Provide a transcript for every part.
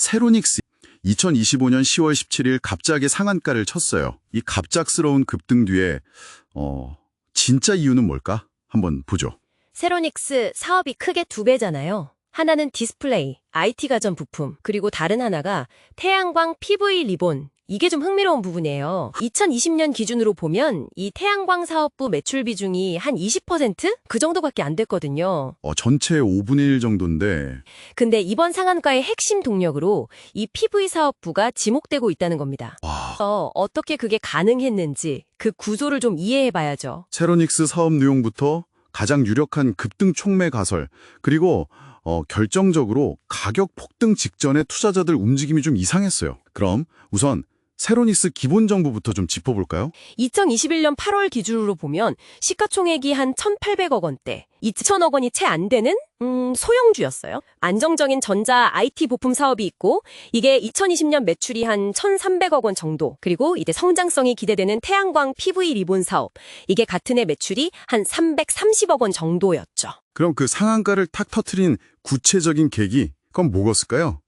세로닉스 2025년 10월 17일 갑자기 상한가를 쳤어요. 이 갑작스러운 급등 뒤에 어 진짜 이유는 뭘까? 한번 보죠. 세로닉스 사업이 크게 두 배잖아요. 하나는 디스플레이, IT 가전 부품, 그리고 다른 하나가 태양광 PV 리본. 이게 좀 흥미로운 부분이에요. 2020년 기준으로 보면 이 태양광 사업부 매출 비중이 한 20%? 그 정도밖에 안 됐거든요. 어, 전체의 5분의 1 정도인데 근데 이번 상한가의 핵심 동력으로 이 PV 사업부가 지목되고 있다는 겁니다. 와 어, 어떻게 그게 가능했는지 그 구조를 좀 이해해 봐야죠. 세로닉스 사업 내용부터 가장 유력한 급등 촉매 가설 그리고 어, 결정적으로 가격 폭등 직전에 투자자들 움직임이 좀 이상했어요. 그럼 우선 세로닉스 기본 정보부터 좀 짚어볼까요? 2021년 8월 기준으로 보면 시가총액이 한 1,800억 원대, 2천억 원이 채 안 되는 음, 소형주였어요. 안정적인 전자 IT 부품 사업이 있고 이게 2020년 매출이 한 1,300억 원 정도. 그리고 이제 성장성이 기대되는 태양광 PV 리본 사업. 이게 같은 해 매출이 한 330억 원 정도였죠. 그럼 그 상한가를 탁 터트린 구체적인 계기 그건 뭐였을까요?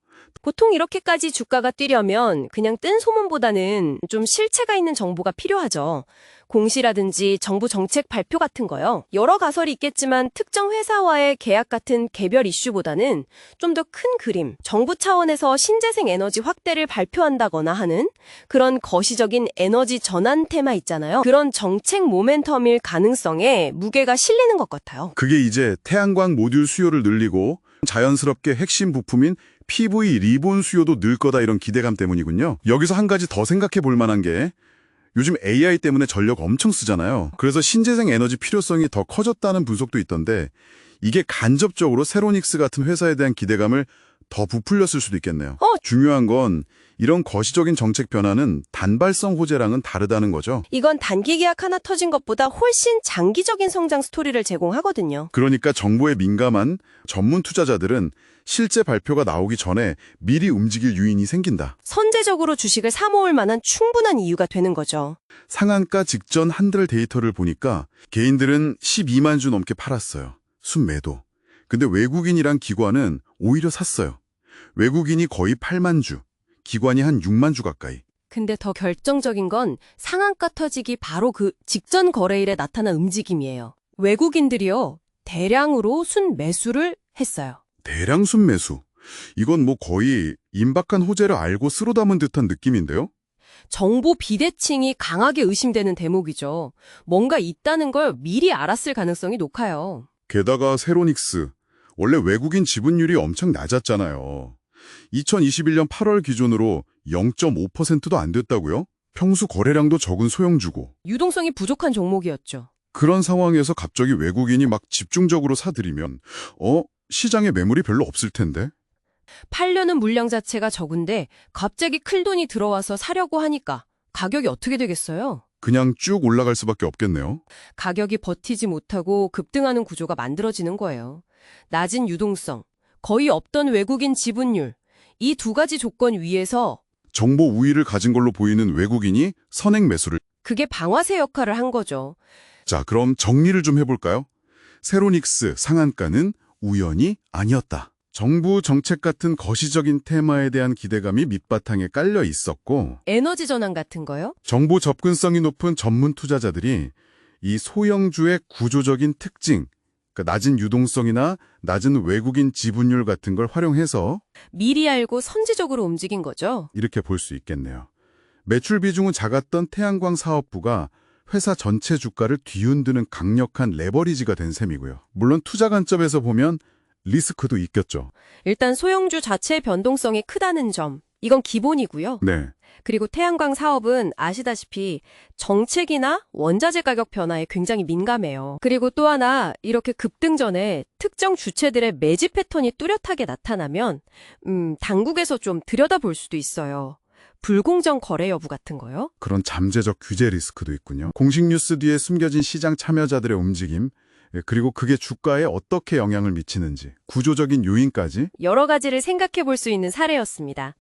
보통 이렇게까지 주가가 뛰려면 그냥 뜬 소문보다는 좀 실체가 있는 정보가 필요하죠. 공시라든지 정부 정책 발표 같은 거요. 여러 가설이 있겠지만 특정 회사와의 계약 같은 개별 이슈보다는 좀 더 큰 그림, 정부 차원에서 신재생 에너지 확대를 발표한다거나 하는 그런 거시적인 에너지 전환 테마 있잖아요. 그런 정책 모멘텀일 가능성에 무게가 실리는 것 같아요. 그게 이제 태양광 모듈 수요를 늘리고 자연스럽게 핵심 부품인 PV 리본 수요도 늘 거다 이런 기대감 때문이군요. 여기서 한 가지 더 생각해 볼 만한 게 요즘 AI 때문에 전력 엄청 쓰잖아요. 그래서 신재생 에너지 필요성이 더 커졌다는 분석도 있던데 이게 간접적으로 세로닉스 같은 회사에 대한 기대감을 더 부풀렸을 수도 있겠네요. 어. 중요한 건 이런 거시적인 정책 변화는 단발성 호재랑은 다르다는 거죠. 이건 단기 계약 하나 터진 것보다 훨씬 장기적인 성장 스토리를 제공하거든요. 그러니까 정보에 민감한 전문 투자자들은 실제 발표가 나오기 전에 미리 움직일 유인이 생긴다. 선제적으로 주식을 사모을 만한 충분한 이유가 되는 거죠. 상한가 직전 한들 데이터를 보니까 개인들은 12만 주 넘게 팔았어요. 순매도. 근데 외국인이랑 기관은 오히려 샀어요. 외국인이 거의 8만 주, 기관이 한 6만 주 가까이. 근데 더 결정적인 건 상한가 터지기 바로 그 직전 거래일에 나타난 움직임이에요. 외국인들이요. 대량으로 순 매수를 했어요. 대량 순매수. 이건 뭐 거의 임박한 호재를 알고 쓸어 담은 듯한 느낌인데요? 정보 비대칭이 강하게 의심되는 대목이죠. 뭔가 있다는 걸 미리 알았을 가능성이 높아요. 게다가 세로닉스. 원래 외국인 지분율이 엄청 낮았잖아요. 2021년 8월 기준으로 0.5%도 안 됐다고요? 평수 거래량도 적은 소형주고. 유동성이 부족한 종목이었죠. 그런 상황에서 갑자기 외국인이 막 집중적으로 사들이면 어? 시장에 매물이 별로 없을 텐데? 팔려는 물량 자체가 적은데 갑자기 클 돈이 들어와서 사려고 하니까 가격이 어떻게 되겠어요? 그냥 쭉 올라갈 수밖에 없겠네요. 가격이 버티지 못하고 급등하는 구조가 만들어지는 거예요. 낮은 유동성, 거의 없던 외국인 지분율, 이 두 가지 조건 위에서 정보 우위를 가진 걸로 보이는 외국인이 선행 매수를. 그게 방아쇠 역할을 한 거죠. 자, 그럼 정리를 좀 해볼까요? 세로닉스 상한가는 우연이 아니었다. 정부 정책 같은 거시적인 테마에 대한 기대감이 밑바탕에 깔려 있었고 에너지 전환 같은 거요? 정보 접근성이 높은 전문 투자자들이 이 소형주의 구조적인 특징, 그러니까 낮은 유동성이나 낮은 외국인 지분율 같은 걸 활용해서 미리 알고 선제적으로 움직인 거죠. 이렇게 볼 수 있겠네요. 매출 비중은 작았던 태양광 사업부가 회사 전체 주가를 뒤흔드는 강력한 레버리지가 된 셈이고요. 물론 투자 관점에서 보면 리스크도 있겠죠. 일단 소형주 자체의 변동성이 크다는 점. 이건 기본이고요. 네. 그리고 태양광 사업은 아시다시피 정책이나 원자재 가격 변화에 굉장히 민감해요. 그리고 또 하나 이렇게 급등 전에 특정 주체들의 매집 패턴이 뚜렷하게 나타나면 음, 당국에서 좀 들여다볼 수도 있어요. 불공정 거래 여부 같은 거요? 그런 잠재적 규제 리스크도 있군요. 공식 뉴스 뒤에 숨겨진 시장 참여자들의 움직임, 예, 그리고 그게 주가에 어떻게 영향을 미치는지, 구조적인 요인까지 여러 가지를 생각해 볼 수 있는 사례였습니다.